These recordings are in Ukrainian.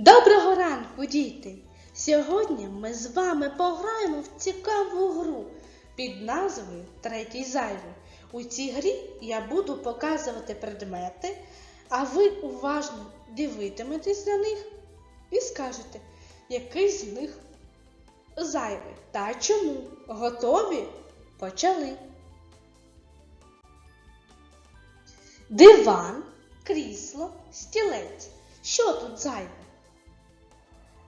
Доброго ранку, діти! Сьогодні ми з вами пограємо в цікаву гру під назвою Третій зайвий. У цій грі я буду показувати предмети, а ви уважно дивитиметесь на них і скажете, який з них зайвий та чому. Готові? Почали. Диван, крісло, стілець. Що тут зайве?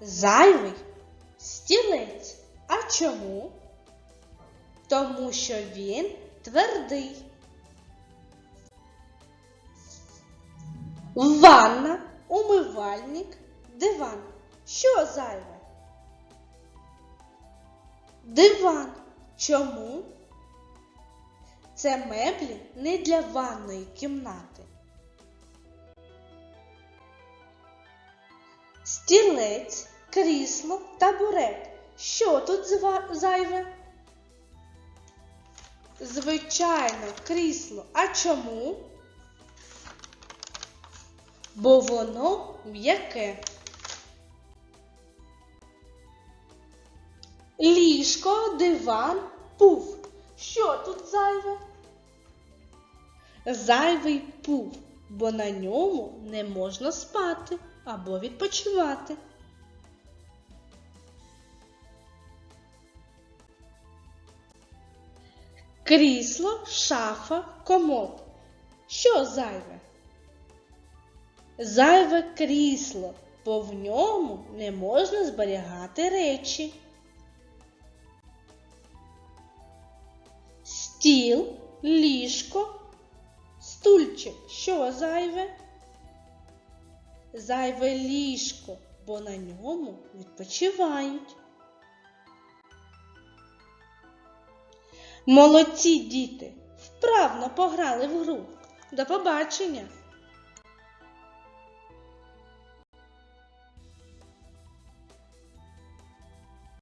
Зайвий стілець. А чому? Тому що він твердий. Ванна, умивальник, диван. Що зайве? Диван. Чому? Це меблі не для ванної кімнати. Стілець, крісло, табурет. Що тут зайве? Звичайно, крісло. А чому? Бо воно м'яке. Ліжко, диван, пуф. Що тут зайве? Зайвий пуф, бо на ньому не можна спати або відпочивати. Крісло, шафа, комод. Що зайве? Зайве крісло, бо в ньому не можна зберігати речі. Стіл, ліжко, стульчик. Що зайве? Зайве ліжко, бо на ньому відпочивають. Молодці діти, вправно пограли в гру. До побачення!